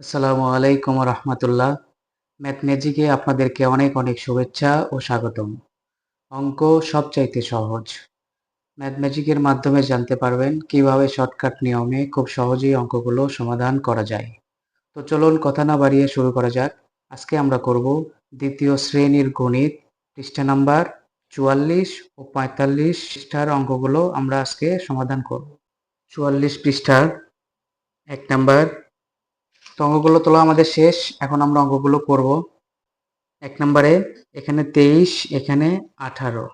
আসসালামু আলাইকুম রহমতুল্লাহ। ম্যাথ ম্যাজিকে আপনাদেরকে অনেক অনেক শুভেচ্ছা ও স্বাগতম। অঙ্ক সবচাইতে সহজ। ম্যাথ ম্যাজিকের মাধ্যমে জানতে পারবেন কীভাবে শর্টকাট নিয়মে খুব সহজেই অঙ্কগুলো সমাধান করা যায়। তো চলুন কথা না বাড়িয়ে শুরু করা যাক। আজকে আমরা করব দ্বিতীয় শ্রেণির গণিত। পৃষ্ঠা নাম্বার চুয়াল্লিশ ও পঁয়তাল্লিশ পৃষ্ঠার অঙ্কগুলো আমরা আজকে সমাধান করব। চুয়াল্লিশ পৃষ্ঠার এক নাম্বার তো অঙ্কগুলো তোলা আমাদের শেষ। এখন আমরা অঙ্কগুলো করব। এক নম্বরে, এখানে তেইশ, এখানে আঠারো।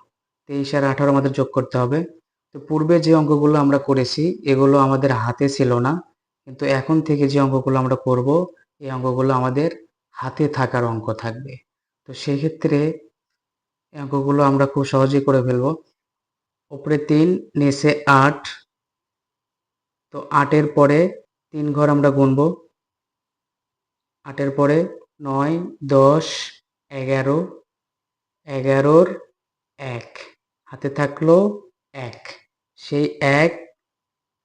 তেইশ আর আঠারো আমাদের যোগ করতে হবে। তো পূর্বে যে অঙ্কগুলো আমরা করেছি, এগুলো আমাদের হাতে ছিল না। কিন্তু এখন থেকে যে অঙ্কগুলো আমরা করব, এই অঙ্কগুলো আমাদের হাতে থাকার অঙ্ক থাকবে। তো সেক্ষেত্রে এই অঙ্কগুলো আমরা খুব সহজেই করে ফেলব। ওপরে তিন, নিচে আট। তো আটের পরে তিন ঘর আমরা গুনবো। আটের পরে নয়, দশ, এগারো, এগারোর এক। হাতে থাকল এক। সেই এক,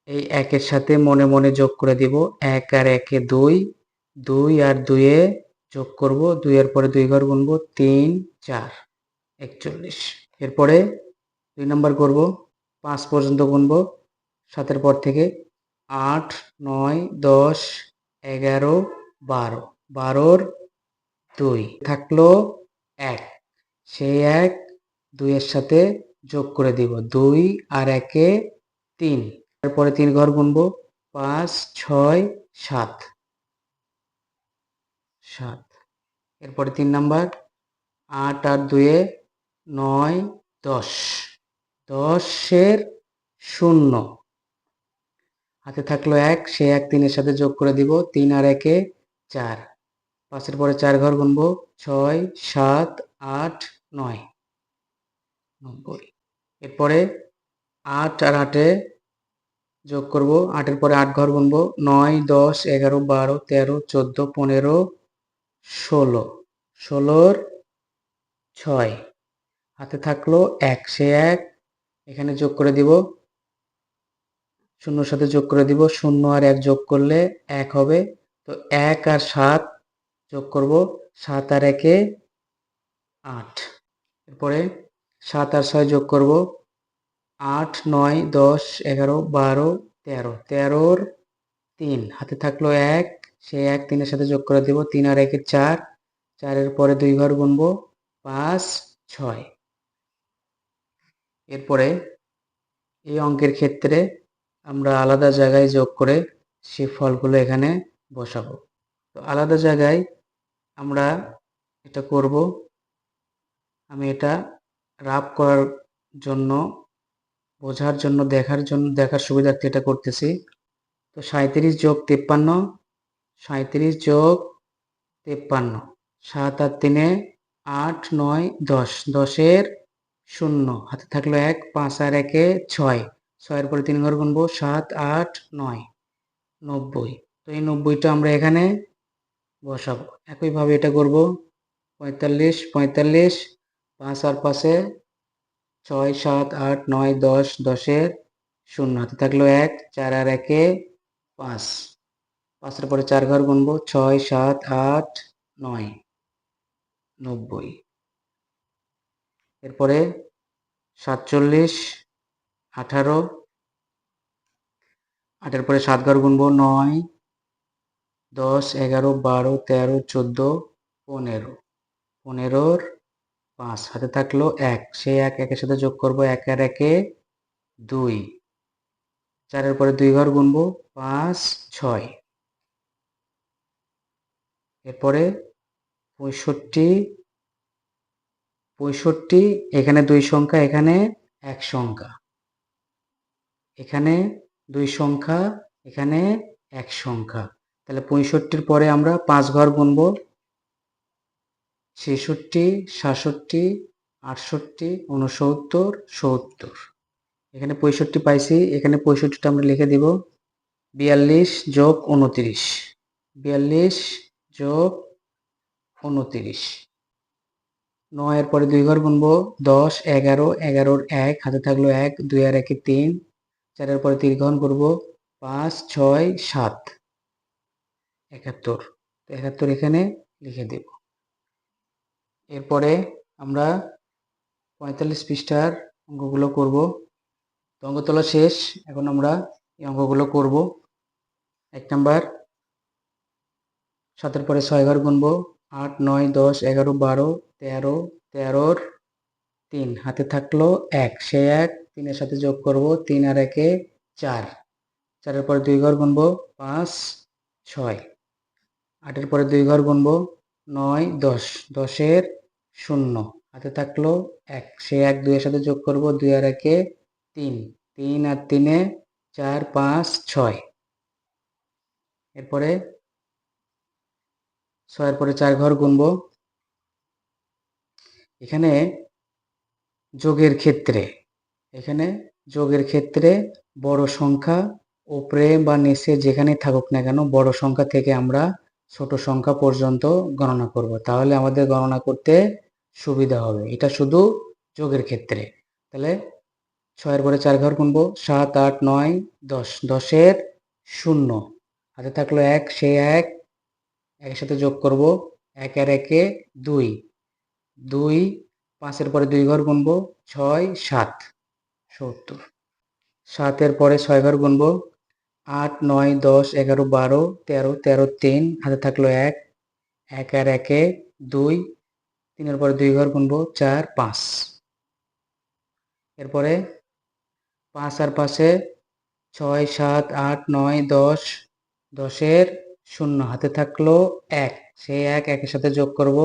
এই একের সাথে মনে মনে যোগ করে দিব এক আর একে দুই। দুই আর দুইয়ে যোগ করব, দুইয়ের পরে দুই ঘর গুনবো তিন, চার, একচল্লিশ। এরপরে দুই নাম্বার করব, পাঁচ পর্যন্ত গুনবো। সাতের পর থেকে আট, নয়, দশ, এগারো বারো। বারোর দুই থাকল এক। সেই এক দুইয়ের সাথে যোগ করে দিব দুই আর একে তিন। তারপরে তিন ঘর গুনবো পাঁচ, ছয়, সাত। সাত। এরপরে তিন নাম্বার আট আর দুয়ে নয়, দশ। দশের শূন্য। হাতে থাকল এক সে এক তিনের সাথে যোগ করে দিব তিন আর একে চার। পাঁচের পরে চার ঘর গুনবো, ছয়, সাত, আট, নয়। নব্বই। এরপরে আট আর আটে যোগ করব, আটের পরে আট ঘর গুনবো, নয়, দশ, এগারো, বারো, তেরো, চোদ্দ, পনেরো, ষোলো। ষোলোর ছয়। হাতে থাকল এক, সে এক। এখানে যোগ করে দিব। শূন্যর সাথে যোগ করে দিব। শূন্য আর এক যোগ করলে এক হবে। তো এক আর সাত যোগ করব, সাত আর একে আট। এরপরে সাত আর ছয় যোগ করব, আট, নয়, দশ, এগারো, বারো, তেরো। তেরোর তিন, হাতে থাকল এক, সে এক তিনের সাথে যোগ করে দিব, তিন আর একে চার। চারের পরে দুই ঘর গুনবো, পাঁচ, ছয়। এরপরে এই অঙ্কের ক্ষেত্রে আমরা আলাদা জায়গায় যোগ করে সে ফলগুলো এখানে বসাবো। তো আলাদা জায়গায় আমরা এটা করব। আমি এটা রাব করার জন্য, বোঝার জন্য, দেখার জন্য, দেখার সুবিধার্থে এটা করতেছি। তো সাঁত্রিশ যোগ তেপ্পান্ন সাঁত্রিশ যোগ তেপ্পান্ন, সাত আর তিনে আট, নয়, দশ, দশের শূন্য, হাতে থাকল এক, পাঁচ আর একে ছয়, ছয়ের পরে তিন ঘর গুনবো, সাত, আট, নয়, নব্বই। এই নব্বইটা আমরা এখানে বসাবো। একইভাবে এটা করব। পঁয়তাল্লিশ পঁয়তাল্লিশ, পাঁচ আর পাশে ছয়, সাত, আট, নয়, দশ, দশের শূন্য। হাতে থাকল এক, চার আর একে পাঁচ। পাঁচের পরে চার ঘর গুনবো, ছয়, সাত, আট, নয়, নব্বই। এরপরে সাতচল্লিশ, আঠারো, আটের পরে সাত ঘর গুনবো, নয় দশ, এগারো, বারো, তেরো, চোদ্দ, পনেরো। পনেরোর পাঁচ, হাতে থাকল এক। সেই এক একের সাথে যোগ করব এক আর একে দুই। চারের পরে দুই ঘর গুনবো পাঁচ, ছয়। এরপরে পঁয়ষট্টি পঁয়ষট্টি, এখানে দুই সংখ্যা, এখানে এক সংখ্যা। এখানে দুই সংখ্যা, এখানে এক সংখ্যা। তাহলে পঁয়ষট্টির পরে আমরা পাঁচ ঘর গুনব। ছেষট্টি, সাতষট্টি, আটষট্টি উনসত্তর সত্তর। এখানে পঁয়ষট্টি পাইছি, এখানে পঁয়ষট্টিটা আমরা লিখে দিব। বিয়াল্লিশ যোগ উনত্রিশ বিয়াল্লিশ যোগ উনত্রিশ নয়ের পরে দুই ঘর গুনবো। দশ, এগারো, এগারোর এক, হাতে থাকল এক, দুই আর একে তিন। চারের পরে তিন ঘর করব। পাঁচ, ছয়, সাত। একাত্তর। তো একাত্তর এখানে লিখে দেব। এরপরে আমরা পঁয়তাল্লিশ পৃষ্ঠার অঙ্কগুলো করব। তো অঙ্ক তোলা শেষ। এখন আমরা এই অঙ্কগুলো করব। এক নাম্বার, সাতের পরে ছয় ঘর গুনবো। আট, নয়, দশ, এগারো, বারো, তেরো, তেরোর তিন। হাতে থাকল এক। সে এক, তিনের সাথে যোগ করব তিন আর একে চার। চারের পরে দুই ঘর গুনবো, পাঁচ, ছয়। আটের পরে দুই ঘর গুনবো নয়, দশ। দশের শূন্য। হাতে থাকল এক। সে এক দুইয়ের সাথে যোগ করব দুই আর একে তিন। তিন আর তিনে চার, পাঁচ, ছয়। এরপরে ছয়ের পরে চার ঘর গুনবো। এখানে যোগের ক্ষেত্রে, এখানে যোগের ক্ষেত্রে বড় সংখ্যা ওপরে বা নিচে যেখানে থাকুক না কেন, বড় সংখ্যা থেকে আমরা ছোট সংখ্যা পর্যন্ত গণনা করব। তাহলে আমাদের গণনা করতে সুবিধা হবে। এটা শুধু যোগের ক্ষেত্রে। তাহলে ছয়ের পরে চার ঘর গুনবো, সাত, আট, নয়, দশ। দশের শূন্য। হাতে থাকল এক, সে এক। একের সাথে যোগ করব, এক আর একে দুই। দুই, পাঁচের পরে দুই ঘর গুনবো, ছয়, সাত। সত্তর। সাতের পরে ছয় ঘর গুনবো আট নয় দশ এগারো বারো তেরো তেরো তিন, হাতে থাকল এক এক আর একে দুই, তিনের পরে দুই ঘর গুনবো চার, পাঁচ। এরপরে পাঁচ আর পাশে ছয়, সাত, আট, নয়, দশ, দশের শূন্য, হাতে থাকল এক। সেই এক একের সাথে যোগ করব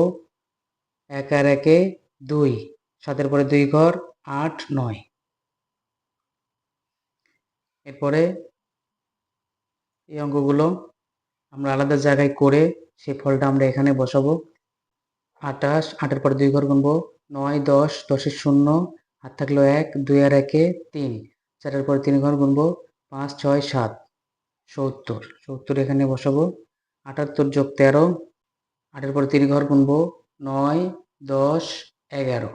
এক আর একে দুই, সাতের পরে দুই ঘর আট, নয়। এরপরে এই অঙ্কগুলো আমরা আলাদা জায়গায় করে সেই ফলটা আমরা এখানে বসাবো। আটাশ আটের পরে দুই ঘর গুনবো। নয়, দশ, দশের শূন্য হাত থাকল এক, দুই আর একে তিন। চারের পরে তিন ঘর গুনবো। পাঁচ, ছয়, সাত, সত্তর। সত্তর এখানে বসাবো। আটাত্তর যোগ তেরো, আটের পরে তিন ঘর গুনবো। নয়, দশ, এগারো।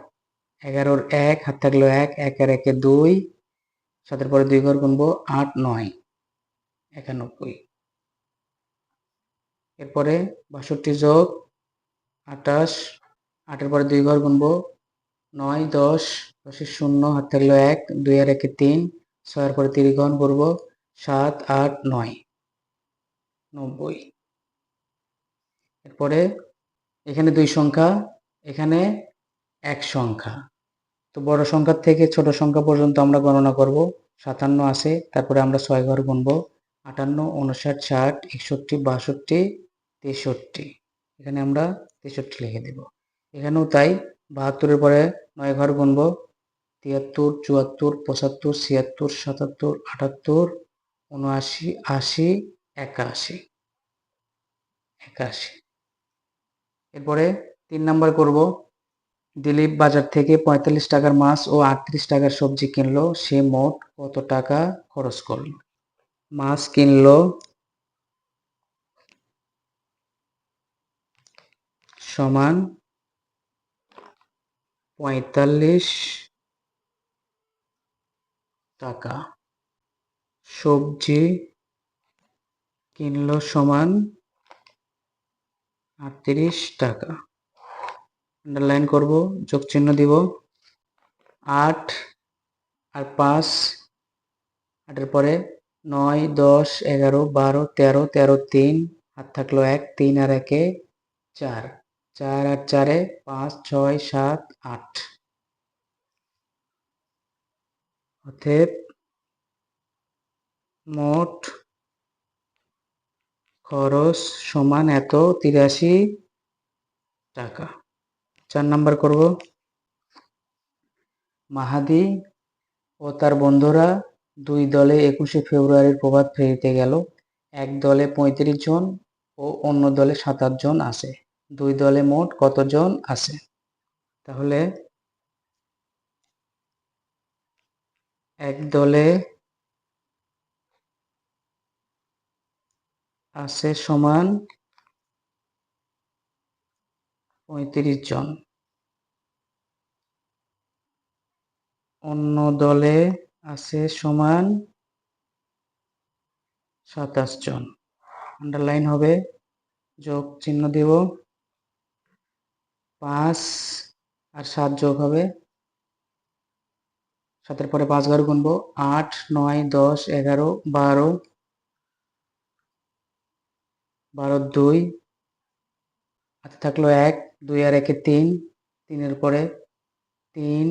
এগারোর এক হাত থাকল এক এক আর একে দুই। সাতের পরে দুই ঘর গুনবো। আট, নয়। একানব্বই। এরপরে বাষট্টি যোগ আটাশ আটের পরে দুই ঘর গুনবো, নয়, দশ, দশের শূন্য, হাত থাকল এক, দুই আর একে তিন, ছয়ের পরে তিরিশ ঘন করব, সাত, আট, নয়, নব্বই। এরপরে এখানে দুই সংখ্যা, এখানে এক সংখ্যা। তো বড় সংখ্যা থেকে ছোট সংখ্যা পর্যন্ত আমরা গণনা করব, সাতান্ন আছে, তারপরে আমরা ছয় ঘর গুনবো আটান্ন উনষাট ষাট, একষট্টি, বাষট্টি, তেষট্টি। এখানে আমরা তেষট্টি লিখে দেব। এখানেও তাই বাহাত্তরের পরে নয় ঘর গুনবো। তিয়াত্তর, চুয়াত্তর, পঁচাত্তর, ছিয়াত্তর, সাতাত্তর, আটাত্তর উনআশি আশি, একাশি। একাশি। এরপরে তিন নাম্বার করব। দিলীপ বাজার থেকে পঁয়তাল্লিশ টাকার মাছ ও আটত্রিশ টাকার সবজি কিনলো। সে মোট কত টাকা খরচ করল? মাছ কিনলো। সমান পঁয়তাল্লিশ টাকা। সবজি কিনলো সমান আটত্রিশ টাকা। আন্ডারলাইন করব, যোগ চিহ্ন দিব। আট আর পাঁচ, আটের পরে নয়, দশ, এগারো, বারো, তেরো তেরো, তিন, হাত থাকল এক, তিন আর একে চার। চার আর চারে পাঁচ, ছয়, সাত, আট। অতএব মোট খরচ সমান এত তিরাশি টাকা। চার নাম্বার করব। মাহাদি ও তার বন্ধুরা দুই দলে একুশে ফেব্রুয়ারির প্রভাত ফেরিতে গেল। এক দলে পঁয়ত্রিশ জন ও অন্য দলে সাতাশ জন আছে। দুই দলে মোট কতজন আছে? তাহলে এক দলে আছে সমান পঁয়ত্রিশ জন। অন্য দলে আছে সমান সাতাশ জন। আন্ডারলাইন হবে, যোগ চিহ্ন দেব, পাঁচ আর সাত যোগ হবে, সাতের পরে পাঁচ ঘর গুনবো, আট, নয়, দশ, এগারো, বারো বারো, দুই, হাতে থাকল এক, দুই আর একে তিন, তিনের পরে তিন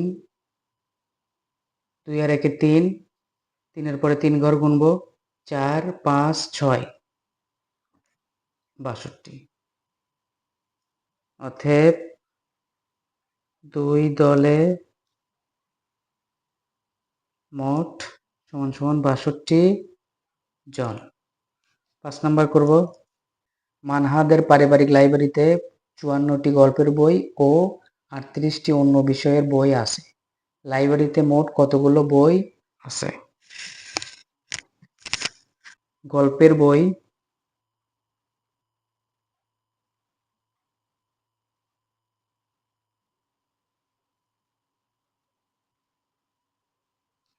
দুই আর একে তিন, তিনের পরে তিন ঘর গুনবো, চার, পাঁচ, ছয়। বাষট্টি। অথেব দুই দলে মোট সমান সমান বাষট্টি জন। পাঁচ নাম্বার করব। মানহাদের পারিবারিক লাইব্রেরিতে চুয়ান্নটি গল্পের বই ও আটত্রিশটি অন্য বিষয়ের বই আছে। লাইব্রেরিতে মোট কতগুলো বই আছে? গল্পের বই।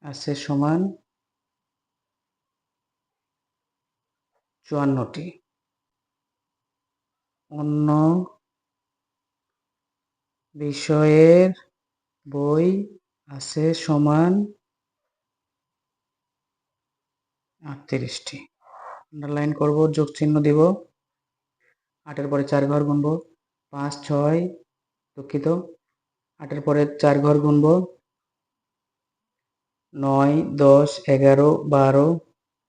আছে সমান চুয়ান্নটি। অন্য বিষয়ের বই আছে সমান আটত্রিশটি। আন্ডারলাইন করব যোগ চিহ্ন দিব। আটের পরে চার ঘর গুনব। পাঁচ, ছয়, দুঃখিত। আটের পরে চার ঘর গুনব। নয়, দশ, এগারো, বারো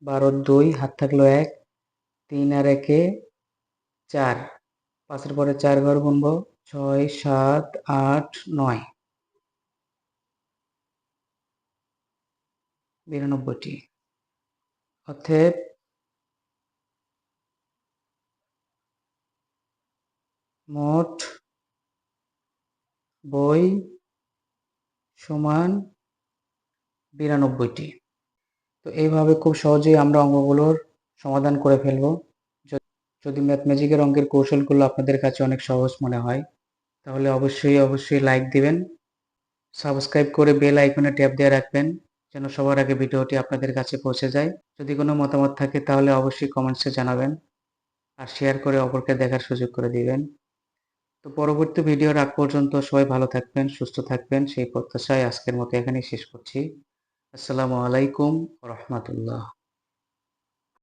বারো, দুই, হাত থাকল এক, তিন আর একে চার। পাঁচের পরে চার ঘর গুনব। ছয়, সাত, আট, নয়। বিরানব্বইটি। অতএব মোট বই সমান বিরানব্বইটি। তো এইভাবে খুব সহজেই আমরা অঙ্কগুলোর সমাধান করে ফেলব। যদি ম্যাথমেজিকের অঙ্কের কৌশলগুলো আপনাদের কাছে অনেক সহজ মনে হয়, তাহলে অবশ্যই অবশ্যই লাইক দিবেন। সাবস্ক্রাইব করে বেল আইকনে ট্যাপ দিয়ে রাখবেন। যেন সবার আগে ভিডিওটি আপনাদের কাছে পৌঁছে যায়। যদি কোনো মতামত থাকে তাহলে অবশ্যই কমেন্টসে জানাবেন আর শেয়ার করে অপরকে দেখার সুযোগ করে দিবেন। তো পরবর্তী ভিডিওর আগ পর্যন্ত সবাই ভালো থাকবেন, সুস্থ থাকবেন। সেই প্রত্যাশায় আজকের মতো এখানেই শেষ করছি। আসসালামু আলাইকুম রহমতুল্লাহ।